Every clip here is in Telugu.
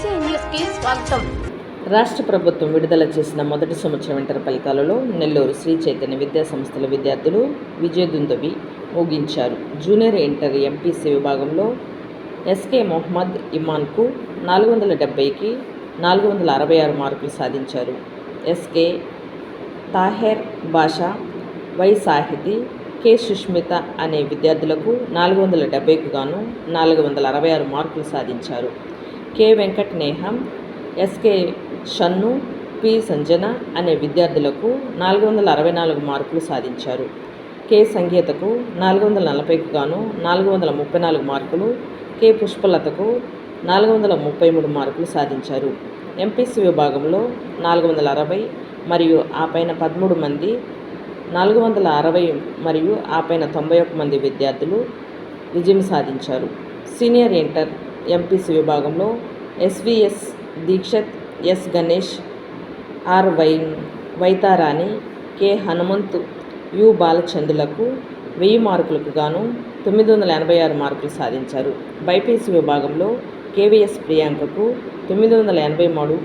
బీసీ న్యూస్కి స్వాగతం. రాష్ట్ర ప్రభుత్వం విడుదల చేసిన మొదటి సంవత్సరం ఇంటర్ ఫలితాలలో నెల్లూరు శ్రీ చైతన్య విద్యా సంస్థల విద్యార్థులు విజయదుందవి ముగించారు జూనియర్ ఇంటర్ ఎంపీసీ విభాగంలో ఎస్కే మొహమ్మద్ ఇమాన్కు నాలుగు వందల డెబ్బైకి నాలుగు వందల అరవై ఆరు మార్కులు సాధించారు. SK Taher Basha Y Sahithi K Sushmitha అనే విద్యార్థులకు నాలుగు వందల డెబ్బైకు గాను నాలుగు వందల అరవై ఆరు మార్కులు సాధించారు. K Venkat Neham SK Shannu P Sanjana అనే విద్యార్థులకు నాలుగు వందల అరవై నాలుగు మార్కులు సాధించారు. కె సంగీతకు నాలుగు వందల నలభైకు గాను నాలుగు వందల ముప్పై నాలుగు మార్కులు కె పుష్పలతకు నాలుగు వందల ముప్పై మూడు మార్కులు సాధించారు. ఎంపీసీ విభాగంలో నాలుగు వందల అరవై మరియు ఆ పైన పదమూడు మంది నాలుగు వందల అరవై మరియు ఆ పైన తొంభై ఒక్క మంది విద్యార్థులు విజయం సాధించారు. సీనియర్ ఇంటర్ ఎంపీసీ విభాగంలో SVS Dikshith S Ganesh R Y Vaitharani K Hanumanth U బాలచంద్రులకు వెయ్యి మార్కులకు గాను తొమ్మిది వందల ఎనభై ఆరు మార్కులు సాధించారు. బైపీసీ విభాగంలో కేవీఎస్ ప్రియాంకకు తొమ్మిది వందల ఎనభై మూడు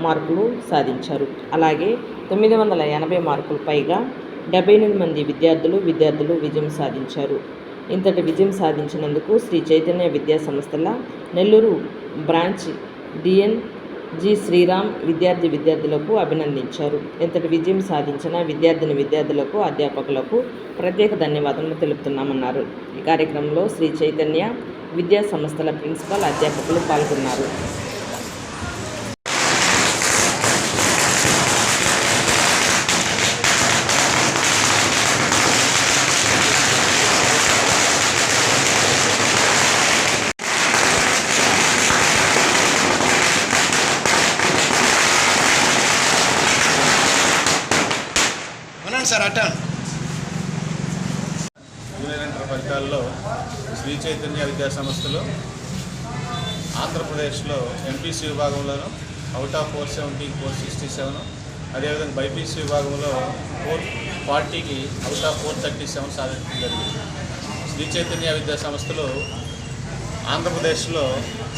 మార్కులు సాధించారు. అలాగే తొమ్మిది వందల ఎనభై మార్కులు పైగా డెబ్బై ఎనిమిది మంది విద్యార్థులు విద్యార్థులు విజయం సాధించారు. ఇంతటి విజయం సాధించినందుకు శ్రీ చైతన్య విద్యా సంస్థల Nellore branch DN G Sriram విద్యార్థి విద్యార్థులకు అభినందించారు. ఇంతటి విజయం సాధించిన విద్యార్థిని విద్యార్థులకు అధ్యాపకులకు ప్రత్యేక ధన్యవాదాలు తెలుపుతున్నామన్నారు. ఈ కార్యక్రమంలో శ్రీ చైతన్య విద్యా సంస్థల ప్రిన్సిపాల్ అధ్యాపకులు పాల్గొన్నారు. సార్ అట్టాను జూనియర్ ఫలితాల్లో శ్రీ చైతన్య విద్యా సంస్థలు ఆంధ్రప్రదేశ్లో MPC విభాగంలోను out of four seventy four sixty seven అదేవిధంగా బైపీసీ విభాగంలో ఫోర్ ఫార్టీకి out of four thirty seven సాధించడం జరిగింది. శ్రీ చైతన్య విద్యా సంస్థలు ఆంధ్రప్రదేశ్లో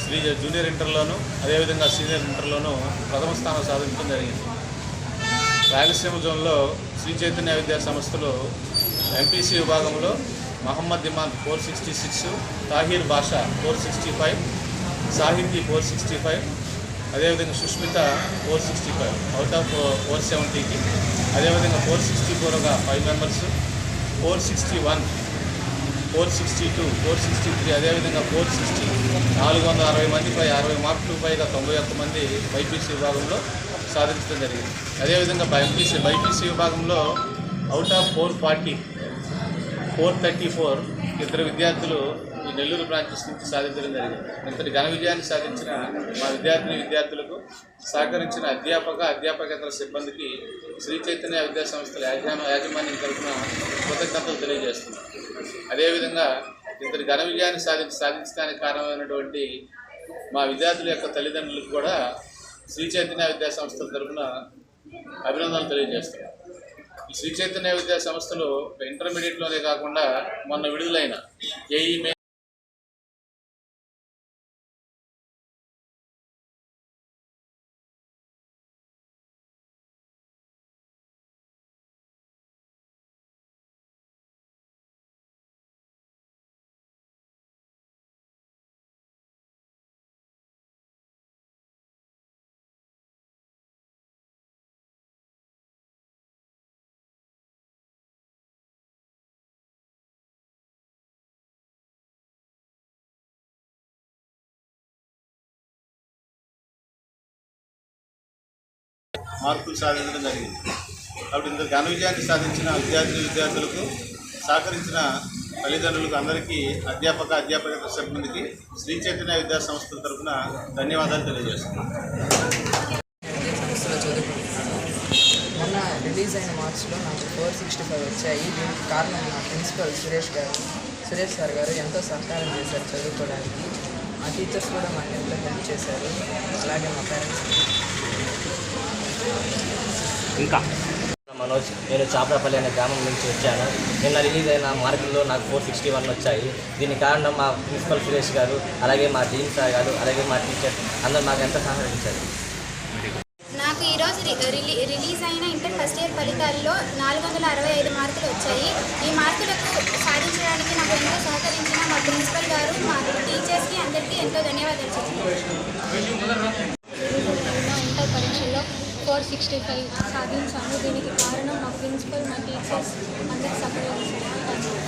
శ్రీ జూనియర్ ఇంటర్లోను అదేవిధంగా సీనియర్ ఇంటర్లోను ప్రథమ స్థానం సాధించడం జరిగింది. రాయలసీమ జోన్లో శ్రీ చైతన్య విద్యా సంస్థలు ఎంపీసీ విభాగంలో Mohammed Iman four sixty six Tahir Basha four sixty five Sahithi four sixty five అదేవిధంగా Sushmitha four sixty five out of four సెవెంటీకి అదేవిధంగా ఫోర్ సిక్స్టీ ఫోర్ ఒక five members four sixty one four sixty two four sixty three అదేవిధంగా ఫోర్ సిక్స్టీ నాలుగు వందల అరవై మంది పై అరవై మార్కులు పైగా తొంభై ఒక్క మంది బైపీసీ విభాగంలో సాధించడం జరిగింది. అదేవిధంగా బైపీసీ బైపీసీ విభాగంలో out of four forty four thirty four ఇద్దరు విద్యార్థులు ఈ నెల్లూరు బ్రాంచెస్ నుంచి సాధించడం జరిగింది. ఇంతటి ఘన విజయాన్ని సాధించిన మా విద్యార్థిని విద్యార్థులకు సహకరించిన అధ్యాపక అధ్యాపకేతర సిబ్బందికి శ్రీ చైతన్య విద్యా సంస్థల యాజమా యాజమాన్యం తరఫున కృతజ్ఞతలు తెలియజేస్తున్నాం. అదేవిధంగా ఇంతటి ఘన విజయాన్ని సాధించి సాధించడానికి కారణమైనటువంటి మా విద్యార్థుల యొక్క తల్లిదండ్రులకు కూడా శ్రీ చైతన్య విద్యా సంస్థల తరఫున అభినందనలు తెలియజేస్తున్నాను శ్రీ చైతన్య విద్యా సంస్థలు ఇంటర్మీడియట్లోనే కాకుండా మొన్న విడుదలైన ఏఈ మే మార్కులు సాధించడం జరిగింది. కాబట్టి ఇంత ఘన విజయాన్ని సాధించిన విద్యార్థి విద్యార్థులకు సహకరించిన తల్లిదండ్రులకు అందరికీ అధ్యాపక అధ్యాపక సిబ్బందికి శ్రీ చైతన్య విద్యా సంస్థల తరఫున ధన్యవాదాలు తెలియజేస్తున్నాను. మొన్న రిలీజ్ అయిన మార్క్స్లో నాకు ఫోర్ సిక్స్టీ ఫైవ్ వచ్చాయి. దీనికి కారణం నా ప్రిన్సిపల్ సురేష్ గారు. సురేష్ సార్ గారు ఎంతో సహకారం చేశారు చదువుకోవడానికి. మా టీచర్స్ కూడా మాకు ఎంతో హెల్ప్ చేశారు. అలాగే మా పేరెంట్స్ ఇంకా. మనోజ్ నేను చాపరపల్లి అనే గ్రామం నుంచి వచ్చాను. నిన్న రిలీజ్ అయిన మార్కుల్లో నాకు ఫోర్ సిక్స్టీ వన్ వచ్చాయి. దీనికి కారణం మా ప్రిన్సిపల్ సురేష్ గారు అలాగే మా డీన్ సార్ గారు అలాగే మా టీచర్ అందరూ మాకు ఎంతో సహకరించారు? నాకు ఈరోజు రి- రిలీ రిలీజ్ అయిన ఇంటర్ ఫస్ట్ ఇయర్ ఫలితాల్లో నాలుగు వందల అరవై ఐదు మార్కులు వచ్చాయి. ఈ మార్కులకు సాధించడానికి నాకు ఎంతో సహకరించిన మా ప్రిన్సిపల్ గారు మా టీచర్స్కి అందరికీ ఎంతో ధన్యవాదాలు చెప్తున్నాను ఇంటర్ పరీక్షల్లో ఫోర్ సిక్స్టీ ఫైవ్ సాధించాను. దీనికి కారణం మా ప్రిన్సిపల్ మా టీచర్స్ అందరికి సహకరించారు.